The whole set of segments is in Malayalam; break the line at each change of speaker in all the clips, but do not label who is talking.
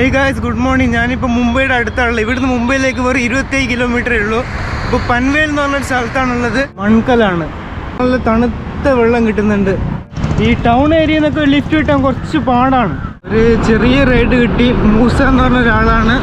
ഹേ ഗായ്സ് ഗുഡ് മോർണിംഗ് ഞാനിപ്പോൾ മുംബൈയുടെ അടുത്താണുള്ളത്. ഇവിടുന്ന് മുംബൈയിലേക്ക് വെറും ഇരുപത്തേഴ് കിലോമീറ്ററേ ഉള്ളൂ. ഇപ്പോൾ പൻവേൽ എന്ന് പറഞ്ഞൊരു സ്ഥലത്താണുള്ളത്. മൺകലാണ്. നല്ല തണുത്ത വെള്ളം കിട്ടുന്നുണ്ട്. ഈ ടൗൺ ഏരിയയിൽ നിന്നൊക്കെ ലിഫ്റ്റ് കിട്ടാൻ കുറച്ച് പാടാണ്. ഒരു ചെറിയ റൈഡ് കിട്ടി. മൂസ എന്ന് പറഞ്ഞ ഒരാളാണ്.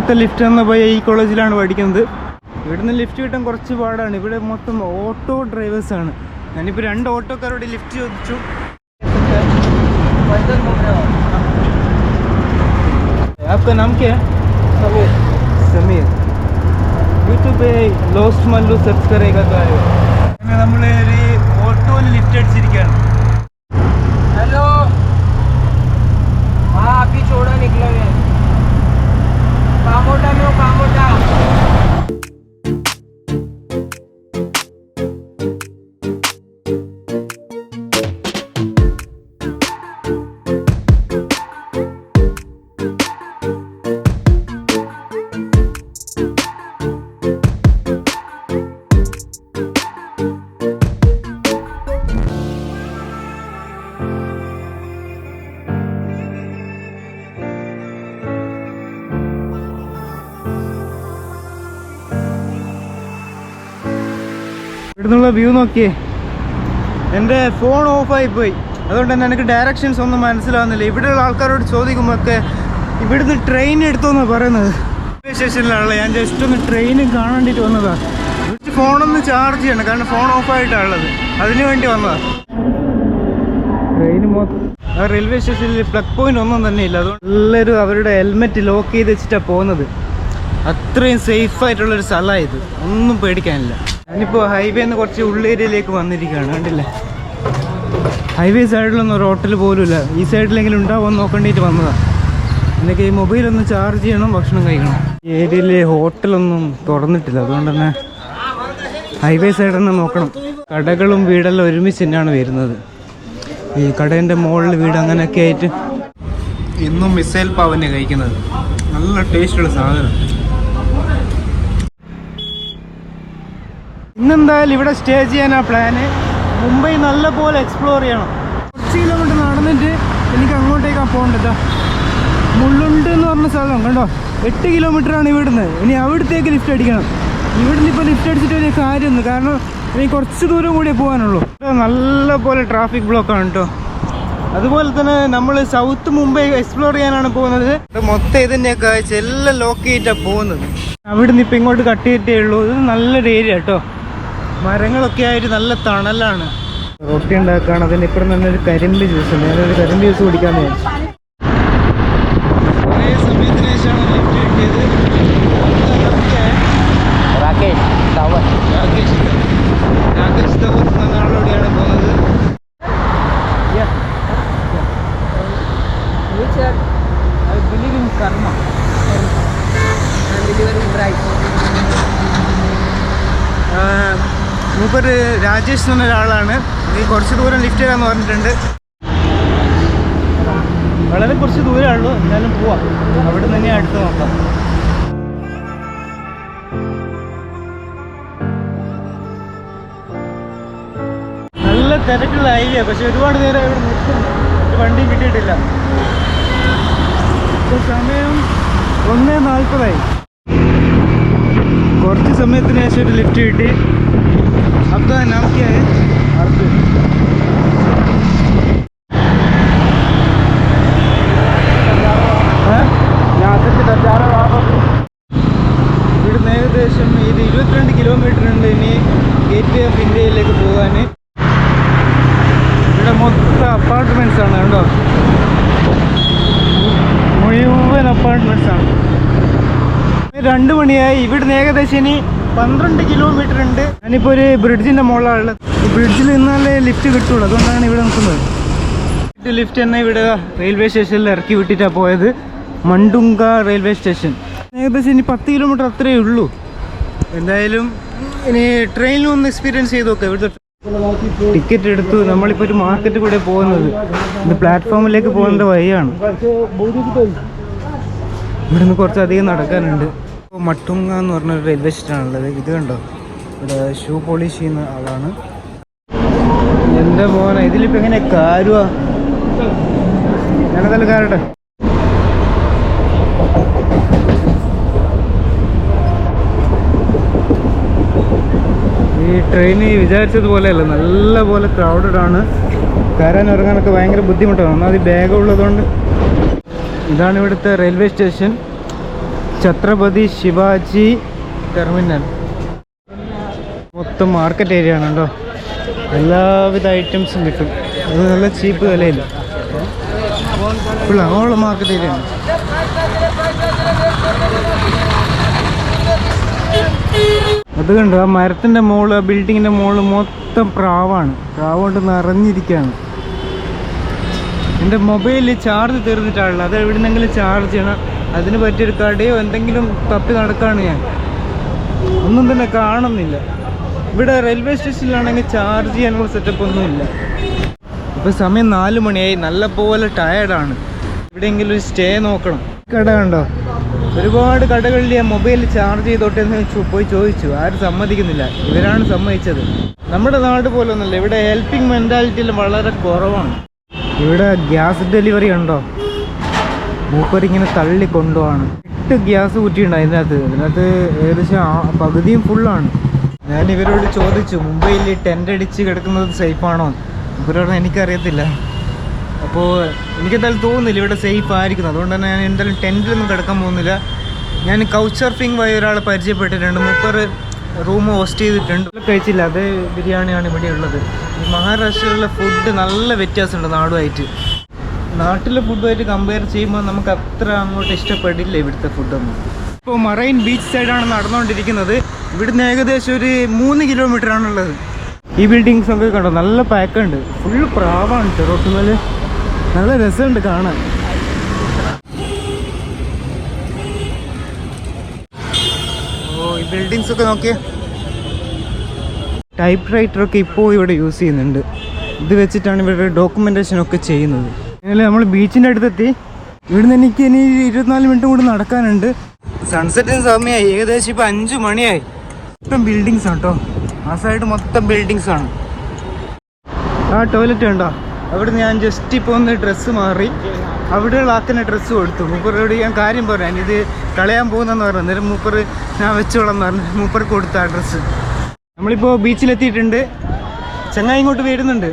നേരത്തെ ലിഫ്റ്റ് എന്ന പോയ ഈ കോളേജിലാണ് പഠിക്കുന്നത് ഇവിടുന്ന് ലിഫ്റ്റ് കിട്ടാൻ കുറച്ച് പാടാണ് ഇവിടെ മൊത്തം ഓട്ടോ ഡ്രൈവേഴ്സ് ആണ് ഞാനിപ്പോൾ രണ്ട് ഓട്ടോക്കാരോട് ലിഫ്റ്റ് ചോദിച്ചു आपका नाम क्या है समीर समीर യൂട്യൂബ് पे ലോസ്റ്റ് മല്ലു സെർച്ച് करेगा तो आएगा അങ്ങനെ നമ്മൾ ഒരു ഓട്ടോയിൽ ലിഫ്റ്റ് അടിച്ചിരിക്കുകയാണ്
हेलो
ഇവിടുന്നുള്ള വ്യൂ നോക്കിയേ. എന്റെ ഫോൺ ഓഫായി പോയി. അതുകൊണ്ട് തന്നെ എനിക്ക് ഡയറക്ഷൻസ് ഒന്നും മനസ്സിലാവുന്നില്ല. ഇവിടെയുള്ള ആൾക്കാരോട് ചോദിക്കുമ്പോൾ ഒക്കെ ഇവിടുന്ന് ട്രെയിൻ എടുത്തോന്നാണ് പറയുന്നത്. റെയിൽവേ സ്റ്റേഷനിലാണല്ലോ ഞാൻ ജസ്റ്റ് ഒന്ന് ട്രെയിൻ കാണേണ്ടിട്ട് വന്നതാ. വന്നതാണ് ഇവിടുത്തെ ഫോണൊന്ന് ചാർജ് ചെയ്യണം. കാരണം ഫോൺ ഓഫായിട്ടാണ് ഉള്ളത്. അതിന് വേണ്ടി വന്നതാണ് ട്രെയിൻ മൊത്തം റെയിൽവേ സ്റ്റേഷനിൽ പ്ലഗ് പോയിന്റ് ഒന്നും തന്നെ ഇല്ല. അതുകൊണ്ട് എല്ലാവരും അവരുടെ ഹെൽമെറ്റ് ലോക്ക് ചെയ്ത് വെച്ചിട്ടാണ് പോകുന്നത്. അത്രയും സേഫ് ആയിട്ടുള്ളൊരു സ്ഥലമാണ് ഇത് ഒന്നും പേടിക്കാനില്ല. ഞാനിപ്പോൾ ഹൈവേന്ന് കുറച്ച് ഉള്ളേരിയയിലേക്ക് വന്നിരിക്കുകയാണ് കണ്ടില്ലേ? ഹൈവേ സൈഡിലൊന്നും ഒരു ഹോട്ടൽ പോലും ഇല്ല ഈ സൈഡിലെങ്കിലും ഉണ്ടാവുമെന്ന് നോക്കേണ്ടിയിട്ട് വന്നതാണ് എനിക്ക് ഈ മൊബൈൽ ഒന്ന് ചാർജ് ചെയ്യണം ഭക്ഷണം കഴിക്കണം. ഈ ഏരിയയിലെ ഹോട്ടലൊന്നും തുറന്നിട്ടില്ല. അതുകൊണ്ട് തന്നെ ഹൈവേ സൈഡ് തന്നെ നോക്കണം. കടകളും വീടെല്ലാം ഒരുമിച്ച് തന്നെയാണ് വരുന്നത്. ഈ കടേന്റെ മുകളിൽ വീട് അങ്ങനെയൊക്കെ ആയിട്ട്. ഇന്നും മിസൈൽ പാവന്നെ കഴിക്കുന്നത്. നല്ല ടേസ്റ്റുള്ള സാധനം. ഇന്നെന്തായാലും ഇവിടെ സ്റ്റേ ചെയ്യാനാ പ്ലാന് മുംബൈ നല്ല പോലെ എക്സ്പ്ലോർ ചെയ്യണം. കുറച്ച് കിലോമീറ്റർ നടന്നിട്ട് എനിക്ക് അങ്ങോട്ടേക്കാണ് പോകേണ്ടത് മുള്ളുണ്ട് എന്ന് പറഞ്ഞ സ്ഥലം കണ്ടോ? എട്ട് കിലോമീറ്റർ ആണ് ഇവിടുന്ന്. ഇനി അവിടത്തേക്ക് ലിഫ്റ്റ് അടിക്കണം. ഇവിടുന്ന് ഇപ്പോൾ ലിഫ്റ്റ് അടിച്ചിട്ട് വലിയ കാര്യമൊന്നും കാരണം ഇനി കുറച്ച് ദൂരം കൂടി പോകാനുള്ളൂ. നല്ല പോലെ ട്രാഫിക് ബ്ലോക്കാണ് കേട്ടോ. അതുപോലെ തന്നെ നമ്മൾ സൗത്ത് മുംബൈ എക്സ്പ്ലോർ ചെയ്യാനാണ് പോകുന്നത്. മൊത്തം ഇതിന്റെ കാഴ്ച എല്ലാം ലോക്ക് ചെയ്തിട്ടാണ് പോകുന്നത്. അവിടുന്ന് ഇപ്പം ഇങ്ങോട്ട് കട്ട് ചെയ്തിട്ടേ ഉള്ളൂ. ഇത് നല്ലൊരു ഏരിയ കേട്ടോ മരങ്ങളൊക്കെ ആയിട്ട് നല്ല തണലാണ്. റൊട്ടി ഉണ്ടാക്കുകയാണ് അതിന് ഇപ്പോഴും ഒരു കരിമ്പ് ജ്യൂസ് ഞാനൊരു കരിമ്പ് ജ്യൂസ് കുടിക്കാൻ വിചാരിച്ചു മൂപ്പര് രാജേഷ് എന്ന് ഒരാളാണ്. ഈ കുറച്ച് ദൂരം ലിഫ്റ്റ് ചെയ്യാന്ന് പറഞ്ഞിട്ടുണ്ട്. വളരെ കുറച്ച് ദൂരമുള്ളൂ എന്തായാലും പോവാം. അവിടെ നിന്ന് തന്നെ അടുത്ത് നോക്കാം. നല്ല തിരക്കുള്ള ഐഡിയ പക്ഷെ ഒരുപാട് നേരം ഇവിടെ നിൽക്കുന്നു വണ്ടി കിട്ടിയിട്ടില്ല. ഇപ്പൊ സമയം ഒന്നേ നാൽപ്പതായി. കുറച്ച് സമയത്തിന് ശേഷം ഒരു ലിഫ്റ്റ് കിട്ടി. आपका नाम क्या है अर्जुन
यहाँ से किधर जा रहे हो आप अभी
ഇവിടുന്ന് ഏകദേശം ഇത് ഇരുപത്തിരണ്ട് കിലോമീറ്റർ ഉണ്ട് ഇനി ഗേറ്റ് വേ ഓഫ് ഇന്ത്യയിലേക്ക് പോകാൻ ഇവിടെ മൊത്തം അപ്പാർട്ട്മെന്റ്സ് ആണ് കണ്ടോ മുഴുവൻ അപ്പാർട്ട്മെന്റ്സ് ആണ് രണ്ട് മണിയായി ഇവിടുന്ന് ഏകദേശം ഇനി പന്ത്രണ്ട് കിലോമീറ്റർ ഉണ്ട്. ഞാനിപ്പോൾ ഒരു ബ്രിഡ്ജിന്റെ മുകളിലാണ് ബ്രിഡ്ജിൽ നിന്നാലേ ലിഫ്റ്റ് കിട്ടുള്ളൂ. അതുകൊണ്ടാണ് ഇവിടെ നിൽക്കുന്നത്. ലിഫ്റ്റ് തന്നെ ഇവിടെ റെയിൽവേ സ്റ്റേഷനിൽ ഇറക്കി വിട്ടിട്ടാണ് പോയത്. മണ്ടുങ്ക റെയിൽവേ സ്റ്റേഷൻ ഏകദേശം ഇനി പത്ത് കിലോമീറ്റർ അത്രയേ ഉള്ളൂ. എന്തായാലും ഇനി ട്രെയിനിൽ ഒന്ന് എക്സ്പീരിയൻസ് ചെയ്ത് നോക്കാം ഇവിടുത്തെ ടിക്കറ്റ് എടുത്തു. നമ്മളിപ്പോൾ ഒരു മാർക്കറ്റ് കൂടെ പോകുന്നത്. ഇത് പ്ലാറ്റ്ഫോമിലേക്ക് പോകുന്ന വഴിയാണ്. ഇവിടുന്ന് കുറച്ചധികം നടക്കാനുണ്ട്. മട്ടുങ്ങ എന്ന് പറഞ്ഞൊരു റെയിൽവേ സ്റ്റേഷനാണുള്ളത് ഇത് കണ്ടോ? ഇവിടെ ഷൂ പോളിഷ് ചെയ്യുന്ന ആളാണ്. എന്റെ മോനെ ഇതിലിപ്പോൾ എങ്ങനെ കാരുവാ? ഞാനതല്ല കാരട്ടെ ഈ ട്രെയിൻ വിചാരിച്ചതുപോലെയല്ല നല്ല പോലെ ക്രൗഡഡ് ആണ്. കയറാൻ ഇറങ്ങാനൊക്കെ ഭയങ്കര ബുദ്ധിമുട്ടാണ്. ഒന്നാമത് ബാഗ് ഉള്ളതുകൊണ്ട്. ഇതാണ് ഇവിടുത്തെ railway station Chhatrapati Shivaji terminal. മൊത്തം മാർക്കറ്റ് ഏരിയ ആണ് കേട്ടോ. എല്ലാവിധ ഐറ്റംസും കിട്ടും. അത് നല്ല ചീപ്പ് വിലയില്ല. അങ്ങോട്ടുള്ള മാർക്കറ്റ് ഏരിയ ആണ്. അത് കണ്ടു? ആ മരത്തിന്റെ മുകളിൽ ആ ബിൽഡിങ്ങിന്റെ മുകളിൽ മൊത്തം പ്രാവാണ്. പ്രാവ് കൊണ്ട് നിറഞ്ഞിരിക്കുകയാണ്. എന്റെ മൊബൈലിൽ ചാർജ് തീർന്നിട്ടാണല്ലോ. അത് എവിടുന്നെങ്കിലും ചാർജ് ചെയ്യണം. അതിന് പറ്റിയൊരു കടയോ എന്തെങ്കിലും തപ്പി നടക്കുകയാണ് ഞാൻ. ഒന്നും തന്നെ കാണുന്നില്ല. ഇവിടെ റെയിൽവേ സ്റ്റേഷനിലാണെങ്കിൽ ചാർജ് ചെയ്യാനുള്ള സെറ്റപ്പ് ഒന്നുമില്ല ഇപ്പോൾ സമയം നാല് മണിയായി. നല്ല പോലെ ടയർഡാണ് എവിടെയെങ്കിലും ഒരു സ്റ്റേ നോക്കണം. കട കണ്ടോ? ഒരുപാട് കടകളിൽ ഞാൻ മൊബൈൽ ചാർജ് ചെയ്തോട്ടെ എന്ന് പോയി ചോദിച്ചു. ആരും സമ്മതിക്കുന്നില്ല. ഇവരാണ് സമ്മതിച്ചത്. നമ്മുടെ നാട് പോലെ ഇവിടെ ഹെൽപ്പിംഗ് മെന്റാലിറ്റിയിൽ വളരെ കുറവാണ്. ഇവിടെ ഗ്യാസ് ഡെലിവറി ഉണ്ടോ? മൂപ്പരിങ്ങനെ തള്ളി കൊണ്ടുപോവാണ്. എട്ട് ഗ്യാസ് കുറ്റിയുണ്ട് അതിനകത്ത്. അതിനകത്ത് ഏകദേശം പകുതിയും ഫുള്ളാണ് ഞാൻ ഇവരോട് ചോദിച്ചു മുംബൈയിൽ ടെന്റ് അടിച്ച് കിടക്കുന്നത് സേഫാണോ ഇവരോട് എനിക്കറിയത്തില്ല. അപ്പോൾ എനിക്കെന്തായാലും തോന്നുന്നില്ല ഇവിടെ സേഫ് ആയിരിക്കും അതുകൊണ്ട് തന്നെ ഞാൻ എന്തായാലും ടെന്റിലൊന്നും കിടക്കാൻ പോകുന്നില്ല. ഞാൻ കൗച്ച് സർഫിംഗ് വഴി ഒരാളെ പരിചയപ്പെട്ടിട്ടുണ്ട്. മുപ്പർ റൂം ഹോസ്റ്റ് ചെയ്തിട്ടുണ്ട്. കഴിച്ചില്ല. അത് ബിരിയാണിയാണ് ഇവിടെ ഉള്ളത്. മഹാരാഷ്ട്രയിലുള്ള ഫുഡ് നല്ല വ്യത്യാസമുണ്ട് നാടുമായിട്ട്. നാട്ടിലെ ഫുഡുമായിട്ട് കമ്പയർ ചെയ്യുമ്പോൾ നമുക്ക് അത്ര അങ്ങോട്ട് ഇഷ്ടപ്പെടില്ല ഇവിടുത്തെ ഫുഡൊന്നും ഇപ്പോൾ മറൈൻ ബീച്ച് സൈഡാണ് നടന്നുകൊണ്ടിരിക്കുന്നത്. ഇവിടുന്ന് ഏകദേശം ഒരു മൂന്ന് കിലോമീറ്റർ ആണുള്ളത്. ഈ ബിൽഡിങ്സ് ഒക്കെ കണ്ടോ? നല്ല പാക്കുണ്ട് ഫുൾ പ്രാവാണ് ചെറുട്ടുമൽ നല്ല രസമുണ്ട് കാണാൻ. ഓ ഈ ബിൽഡിങ്സ് ഒക്കെ നോക്കിയേ. ടൈപ്പ് റൈറ്റർ ഒക്കെ ഇപ്പോൾ ഇവിടെ യൂസ് ചെയ്യുന്നുണ്ട്. ഇത് വെച്ചിട്ടാണ് ഇവരുടെ ഡോക്യുമെന്റേഷൻ ഒക്കെ ചെയ്യുന്നത്. അങ്ങനെ നമ്മൾ ബീച്ചിന്റെ അടുത്തെത്തി. ഇവിടുന്ന് എനിക്ക് ഇനി ഇരുപത്തിനാല് മിനിറ്റ് കൂടി നടക്കാനുണ്ട്. സൺസെറ്റിന് സമയമായി ഏകദേശം ഇപ്പം അഞ്ച് മണിയായി. മൊത്തം ബിൽഡിങ്സ് ആണ് കേട്ടോ ആ സൈഡ് മൊത്തം ബിൽഡിങ്സ് ആണ്. ആ ടോയ്ലറ്റ് ഉണ്ടോ? അവിടെ ഞാൻ ജസ്റ്റ് ഇപ്പോൾ ഒന്ന് ഡ്രസ്സ് മാറി. അവിടെയുള്ള ആക്കിനെ ഡ്രസ്സ് കൊടുത്തു. മൂപ്പറോട് ഞാൻ കാര്യം പറയാൻ ഇത് കളയാൻ പോകുന്നെന്ന് പറഞ്ഞു. അന്നേരം മൂപ്പർ ഞാൻ വെച്ചോളാം എന്ന് പറഞ്ഞു. മൂപ്പർ കൊടുത്ത ആ ഡ്രസ്സ് നമ്മളിപ്പോൾ ബീച്ചിലെത്തിയിട്ടുണ്ട് ചങ്ങായി ഇങ്ങോട്ട് വരുന്നുണ്ട്.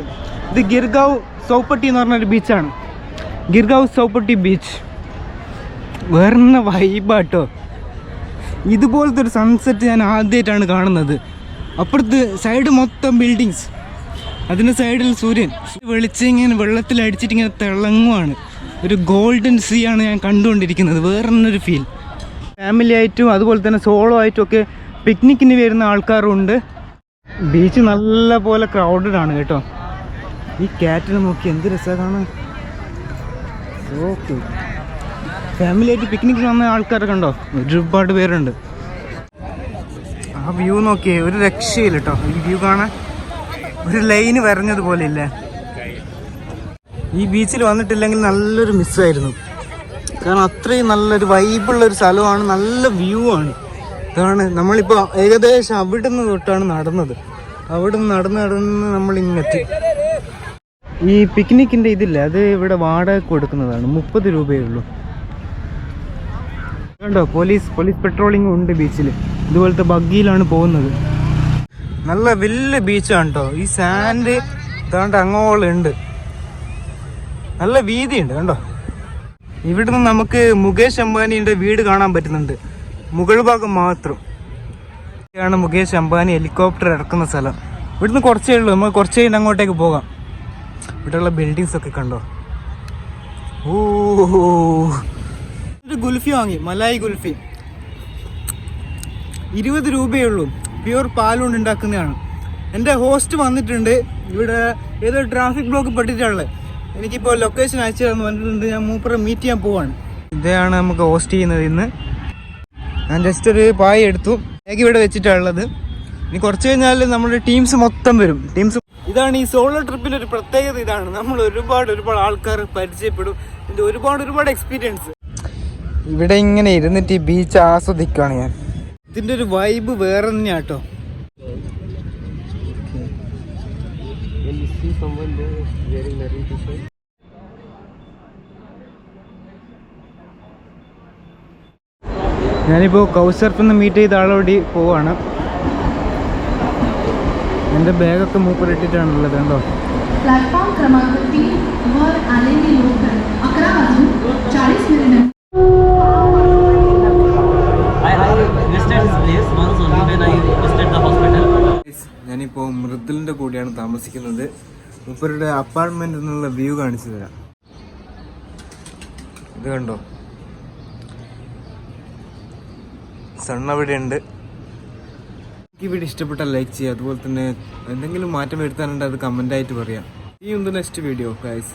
ഇത് ഗിർഗാവ് സോപ്പട്ടി എന്ന് പറഞ്ഞൊരു ബീച്ചാണ് ഗിർഗാവ് സൗപ്പട്ടി ബീച്ച്. വേറെ വൈബാട്ടോ ഇതുപോലത്തെ ഒരു സൺസെറ്റ് ഞാൻ ആദ്യമായിട്ടാണ് കാണുന്നത്. അപ്പുറത്ത് സൈഡ് മൊത്തം ബിൽഡിങ്സ് അതിന്റെ സൈഡിൽ സൂര്യൻ. വെളിച്ചം ഇങ്ങനെ വെള്ളത്തിൽ അടിച്ചിട്ടിങ്ങനെ തിളങ്ങുവാണ്. ഒരു ഗോൾഡൻ സീ ആണ് ഞാൻ കണ്ടുകൊണ്ടിരിക്കുന്നത്. വേറൊരു ഫീൽ ഫാമിലി ആയിട്ടും അതുപോലെ തന്നെ സോളോ ആയിട്ടും ഒക്കെ പിക്നിക്കിന് വരുന്ന ആൾക്കാരും ഉണ്ട് ബീച്ച് നല്ല പോലെ ക്രൗഡഡ് ആണ് കേട്ടോ. ഈ കാറ്റിനെ നോക്കി എന്ത് രസമാണ് ഓക്കെ. ഫാമിലിയായിട്ട് പിക്നിക്കിന് വന്ന ആൾക്കാരൊക്കെ ഉണ്ടോ? ഒരുപാട് പേരുണ്ട്. ആ വ്യൂ നോക്കിയേ ഒരു രക്ഷയില്ല കേട്ടോ ഈ വ്യൂ കാണാൻ ഒരു ലൈന് വരഞ്ഞതുപോലെ ഇല്ലേ? ഈ ബീച്ചിൽ വന്നിട്ടില്ലെങ്കിൽ നല്ലൊരു മിസ്സായിരുന്നു കാരണം അത്രയും നല്ലൊരു വൈബുള്ള ഒരു സ്ഥലമാണ് നല്ല വ്യൂ ആണ്. ഇതാണ് നമ്മളിപ്പോൾ ഏകദേശം അവിടുന്ന് തൊട്ടാണ് നടന്നത്. അവിടെ നടന്ന് നടന്ന് നമ്മൾ ഇങ്ങെത്തി ഈ പിക്നിക്കിന്റെ ഇതില്ല അത് ഇവിടെ വാടക കൊടുക്കുന്നതാണ് മുപ്പത് രൂപയേ ഉള്ളൂ. കണ്ടോ പോലീസ് പോലീസ് പെട്രോളിംഗ് ഉണ്ട് ബീച്ചിൽ ഇതുപോലത്തെ ബഗ്ഗിയിലാണ് പോകുന്നത്. നല്ല വലിയ ബീച്ചാണ് കേട്ടോ ഈ സാൻഡ് ഇതാണ്ട് അങ്ങോളം ഉണ്ട്. നല്ല വീതിയുണ്ട് കണ്ടോ? ഇവിടുന്ന് നമുക്ക് മുകേഷ് അംബാനിയുടെ വീട് കാണാൻ പറ്റുന്നുണ്ട്. മുകൾ ഭാഗം മാത്രം. ഇതാണ് മുകേഷ് അംബാനി ഹെലികോപ്റ്റർ ഇറക്കുന്ന സ്ഥലം. ഇവിടുന്ന് കുറച്ചേ ഉള്ളൂ നമ്മൾ കുറച്ച് അങ്ങോട്ടേക്ക് പോകാം. ഇവിടെയുള്ള ബിൽഡിങ്സ് ഒക്കെ കണ്ടോ? ഓ. ഒരു ഗുൽഫി വാങ്ങി മലായി ഗുൽഫി. ഇരുപത് രൂപയേ ഉള്ളൂ. പ്യൂർ പാലുകൊണ്ട് ഉണ്ടാക്കുന്നതാണ്. എന്റെ ഹോസ്റ്റ് വന്നിട്ടുണ്ട്. ഇവിടെ ഏതോ ട്രാഫിക് ബ്ലോക്ക് പെട്ടിട്ടുള്ളത് എനിക്കിപ്പോൾ ലൊക്കേഷൻ അയച്ചു തന്നു വന്നിട്ടുണ്ട് ഞാൻ മൂപ്പറെ മീറ്റ് ചെയ്യാൻ പോവാണ്. ഇതാണ് നമുക്ക് ഹോസ്റ്റ് ചെയ്യുന്നത് ഇന്ന്. ഞാൻ ജസ്റ്റ് ഒരു പായ എടുത്തു. ബാഗ് ഇവിടെ വെച്ചിട്ടാണ് ഉള്ളത് ഇനി കുറച്ച് കഴിഞ്ഞാൽ നമ്മുടെ ടീംസ് മൊത്തം വരും. ടീംസ് ഇതാണ് ഈ സോളോ ട്രിപ്പിന്റെ ഒരു പ്രത്യേകത ഇതാണ്. നമ്മൾ ഒരുപാട് ഒരുപാട് ആൾക്കാർ പരിചയപ്പെടും. ഇതിന്റെ ഒരുപാട് ഒരുപാട് എക്സ്പീരിയൻസ് ഇവിടെ ഇങ്ങനെ ഇരുന്നിട്ട് ഈ ബീച്ച് ആസ്വദിക്കുകയാണ് ഞാൻ. ഇതിന്റെ ഒരു വൈബ് വേറെ
തന്നെയാ കേട്ടോ
ഞാനിപ്പോൾ നിന്ന് മീറ്റ് ചെയ്ത ആളോടി പോവാണ്. എൻ്റെ ബാഗൊക്കെ മൂപ്പറിട്ടിട്ടാണുള്ളത് കണ്ടോ
प्लॅटफॉर्म क्रमांक तीन वर आलेली लोक अकरा वाजून चाळीस minute
I, I visited his place once only when I visited the hospital.
ഞാനിപ്പോൾ മൃദുലിൻ്റെ കൂടെയാണ് താമസിക്കുന്നത് മൂപ്പരുടെ അപ്പാർട്ട്മെൻറ്റിൽ നിന്നുള്ള വ്യൂ കാണിച്ചു തരാം ഇത് കണ്ടോ സൺ അവിടെ ഉണ്ട് എനിക്ക് ഈ വീഡിയോ ഇഷ്ടപ്പെട്ടാൽ ലൈക്ക് ചെയ്യുക. അതുപോലെ തന്നെ എന്തെങ്കിലും മാറ്റം വരുത്താനുണ്ട് അത് കമന്റായിട്ട് പറയാം. ഈ ഉണ്ട് നെക്സ്റ്റ് വീഡിയോ ഗൈസ്